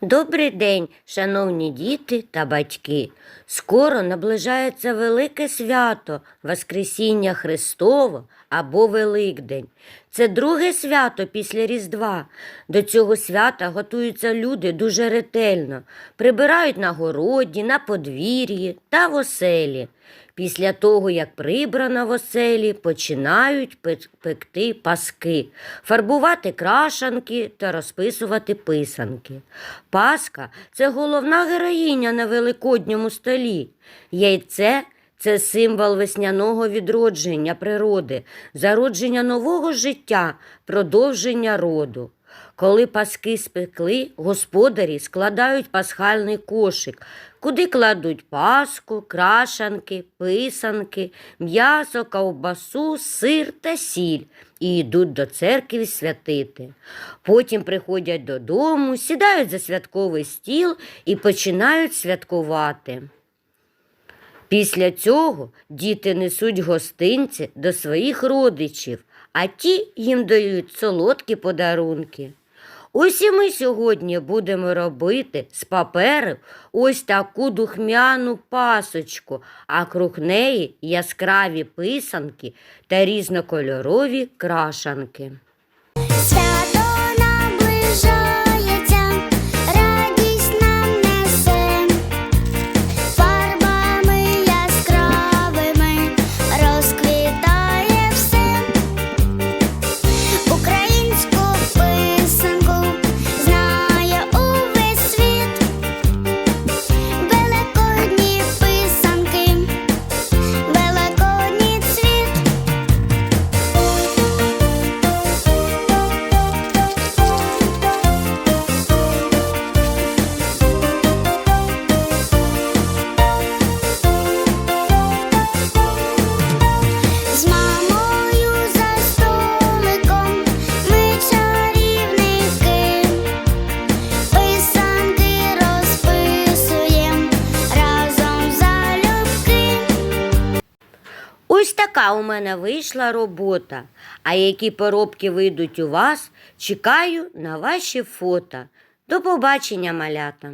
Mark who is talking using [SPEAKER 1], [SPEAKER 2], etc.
[SPEAKER 1] Добрий день, шановні діти та батьки. Скоро наближається велике свято Воскресіння Христово або Великдень. Це друге свято після Різдва. До цього свята готуються люди дуже ретельно, прибирають на городі, на подвір'ї та в оселі. Після того, як прибрано в оселі, починають пекти паски, фарбувати крашанки та розписувати писанки. Паска це головна героїня на великодньому столі. Яйце це символ весняного відродження природи, зародження нового життя, продовження роду. Коли паски спекли, господарі складають пасхальний кошик, куди кладуть паску, крашанки, писанки, м'ясо, ковбасу, сир та сіль і йдуть до церкви святити. Потім приходять додому, сідають за святковий стіл і починають святкувати. Після цього діти несуть гостинці до своїх родичів, а ті їм дають солодкі подарунки. Ось і ми сьогодні будемо робити з паперу ось таку духмяну пасочку, а круг неї яскраві писанки та різнокольорові крашанки. Така у мене вийшла робота. А які поробки вийдуть у вас, чекаю на ваші фото. До побачення, малята!